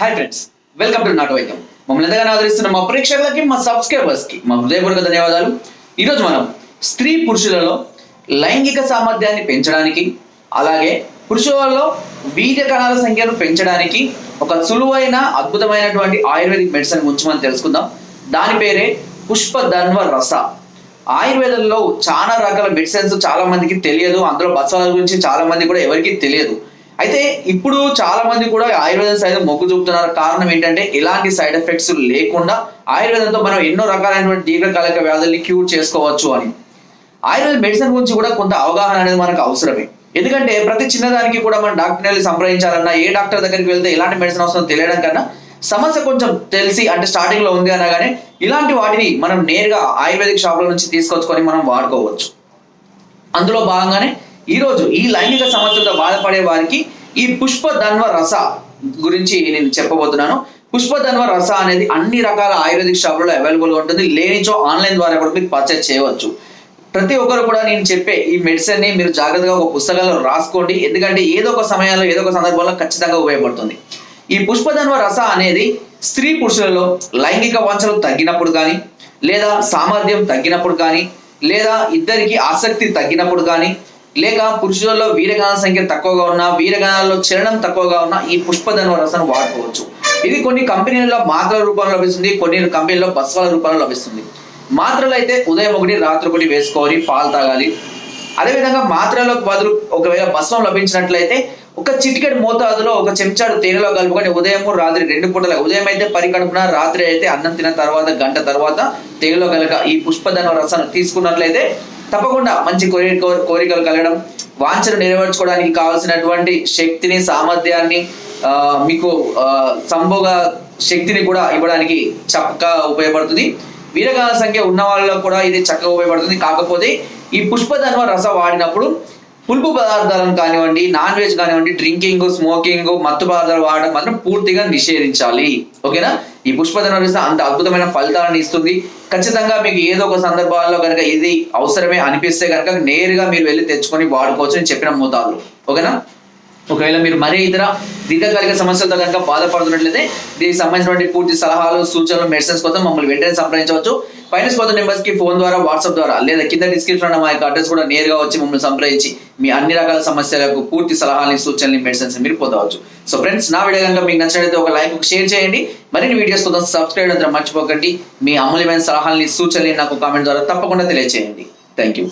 Hi friends welcome to నాటు వైద్యం మమ్మల్ని ఎంతగానో ఆదరిస్తున్న మా ప్రేక్షకులకి మా సబ్స్క్రైబర్స్కి మా హృదయపూర్వక ధన్యవాదాలు. ఈరోజు మనం స్త్రీ పురుషులలో లైంగిక సామర్థ్యాన్ని పెంచడానికి అలాగే పురుషులలో వీర్య కణాల సంఖ్యను పెంచడానికి ఒక సులువైన అద్భుతమైనటువంటి ఆయుర్వేదిక్ మెడిసిన్ గురించి మనం తెలుసుకుందాం. దాని పేరే పుష్పధన్వ రస. ఆయుర్వేదంలో చాలా రకాల మెడిసిన్స్ చాలా మందికి తెలియదు అందులో బసవాల గురించి చాలా మంది కూడా ఎవరికి తెలియదు. అయితే ఇప్పుడు చాలా మంది కూడా ఆయుర్వేదం సైతం మొగ్గు చూపుతున్నారు. కారణం ఏంటంటే ఎలాంటి సైడ్ ఎఫెక్ట్స్ లేకుండా ఆయుర్వేదంతో మనం ఎన్నో రకాలైనటువంటి దీర్ఘకాలిక వ్యాధుల్ని క్యూర్ చేసుకోవచ్చు అని. ఆయుర్వేద మెడిసిన్ గురించి కూడా కొంత అవగాహన అనేది మనకు అవసరమే. ఎందుకంటే ప్రతి చిన్నదానికి కూడా మనం డాక్టర్ని వెళ్ళి సంప్రదించాలన్నా ఏ డాక్టర్ దగ్గరికి వెళ్తే ఎలాంటి మెడిసిన్ అవసరం తెలియడం కన్నా సమస్య కొంచెం తెలిసి అంటే స్టార్టింగ్లో ఉంది అనగానే ఇలాంటి వాటిని మనం నేరుగా ఆయుర్వేదిక్ షాప్ల నుంచి తీసుకొచ్చుకొని మనం వాడుకోవచ్చు. అందులో భాగంగానే ఈరోజు ఈ లైంగిక సమస్యలతో బాధపడే వారికి ఈ పుష్పధన్వ రస గురించి నేను చెప్పబోతున్నాను. పుష్పధన్వ రస అనేది అన్ని రకాల ఆయుర్వేదిక్ షాపులలో అవైలబుల్గా ఉంటుంది. లేనిచో ఆన్లైన్ ద్వారా కూడా మీరు పర్చేస్ చేయవచ్చు. ప్రతి ఒక్కరు కూడా నేను చెప్పే ఈ మెడిసిన్ని మీరు జాగ్రత్తగా ఒక పుస్తకంలో రాసుకోండి. ఎందుకంటే ఏదో ఒక సమయంలో ఏదో ఒక సందర్భంలో ఖచ్చితంగా ఉపయోగపడుతుంది. ఈ పుష్పధన్వ రస అనేది స్త్రీ పురుషులలో లైంగిక వాంఛలు తగ్గినప్పుడు కానీ లేదా సామర్థ్యం తగ్గినప్పుడు కానీ లేదా ఇద్దరికి ఆసక్తి తగ్గినప్పుడు కానీ లేక పురుషులలో వీరగాన సంఖ్య తక్కువగా ఉన్నా వీరగానాల్లో చరణం తక్కువగా ఉన్నా ఈ పుష్పధన్వ రసను వాడుకోవచ్చు. ఇది కొన్ని కంపెనీలలో మాత్రల రూపంలో లభిస్తుంది కొన్ని కంపెనీల్లో బస్వాల రూపంలో లభిస్తుంది. మాత్రలు అయితే ఉదయం ఒకటి రాత్రి ఒకటి వేసుకోవాలి పాలు తాగాలి. అదేవిధంగా మాత్రలకు బదులు ఒకవేళ బస్వం లభించినట్లయితే ఒక చిటికెడు మోతాదులో ఒక చెంచాడు తేనెలో కలుపుకొని ఉదయం రాత్రి రెండు పూటల ఉదయం అయితే పరికడుపున రాత్రి అయితే అన్నం తిన్న తర్వాత గంట తర్వాత తేనెలో కలక ఈ పుష్పధన రసాన్ని తీసుకున్నట్లయితే తప్పకుండా మంచి కోరి కోరికలు కలగడం వాంఛను నెరవేర్చుకోవడానికి కావాల్సినటువంటి శక్తిని సామర్థ్యాన్ని మీకు సంభోగ శక్తిని కూడా ఇవ్వడానికి చక్కగా ఉపయోగపడుతుంది. వీరగాల సంఖ్య ఉన్న వాళ్ళలో కూడా ఇది చక్కగా ఉపయోగపడుతుంది. కాకపోతే ఈ పుష్పధన్వ రస వాడినప్పుడు పులుపు పదార్థాలను కానివ్వండి నాన్ వెజ్ కానివ్వండి డ్రింకింగ్ స్మోకింగ్ మత్తు పదార్థాలు వాడడం మాత్రం పూర్తిగా నిషేధించాలి. ఓకేనా? ఈ పుష్పధన్వ అంత అద్భుతమైన ఫలితాలను ఇస్తుంది. ఖచ్చితంగా మీకు ఏదో ఒక సందర్భాల్లో కనుక ఇది అవసరమే అనిపిస్తే కనుక నేరుగా మీరు వెళ్ళి తెచ్చుకొని వాడుకోవచ్చు అని చెప్పిన మోతాదులు. ఓకేనా? ఒకవేళ మీరు మరే ఇతర దీర్ఘకాలిక సమస్యలతో కనుక బాధపడుతున్నట్లయితే దీనికి సంబంధించినటువంటి పూర్తి సలహాలు సూచనలు మెడిసిన్స్ కోసం మమ్మల్ని వెంటనే సంప్రదించవచ్చు. పైన స్పోత నెంబర్స్కి ఫోన్ ద్వారా వాట్సాప్ ద్వారా లేదా కింద డిస్క్రిప్షన్ ఉన్న మా యొక్క అడ్రస్ కూడా నేరుగా వచ్చి మమ్మల్ని సంప్రదించి మీ అన్ని రకాల సమస్యలకు పూర్తి సలహాలని సూచనలు మెడిసిన్స్ మీరు పొందవచ్చు. సో ఫ్రెండ్స్ నా వీడియో కనుక మీకు నచ్చినట్లయితే ఒక లైక్ షేర్ చేయండి. మరిన్ని వీడియోస్ కోసం సబ్స్క్రైబ్ అంతా మర్చిపోకండి. మీ అమూల్యమైన సలహాలని సూచనలు నాకు కామెంట్ ద్వారా తప్పకుండా తెలియజేయండి థ్యాంక్ యూ